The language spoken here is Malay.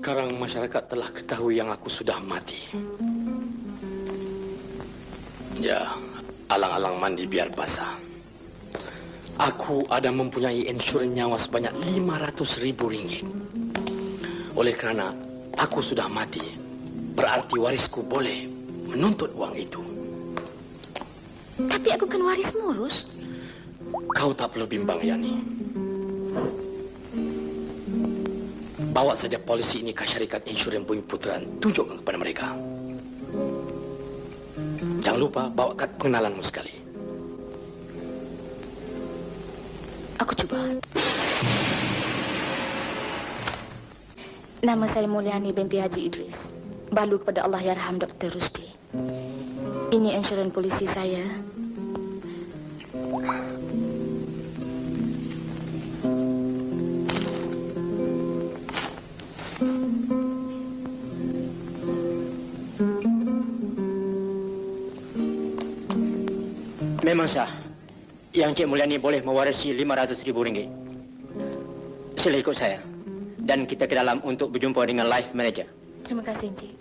Sekarang masyarakat telah ketahui yang aku sudah mati. Ya, alang-alang mandi biar basah. Aku ada mempunyai insurans nyawa sebanyak 500 ribu ringgit. Oleh kerana aku sudah mati, berarti warisku boleh menuntut uang itu. Tapi aku kan waris murus. Kau tak perlu bimbang, Yani. Bawa saja polisi ini ke syarikat insurans Bumi Putraan. Tunjukkan kepada mereka. Jangan lupa bawa kad pengenalanmu sekali. Aku cuba. Nama saya Mulyani binti Haji Idris. Balu kepada Allah Yarham Dr. Rusdi. Ini insurans polisi saya. Memang sah. Yang Cik Mulyani boleh mewarisi 500 ribu ringgit. Sila ikut saya. Dan kita ke dalam untuk berjumpa dengan live manager. Terima kasih, Encik.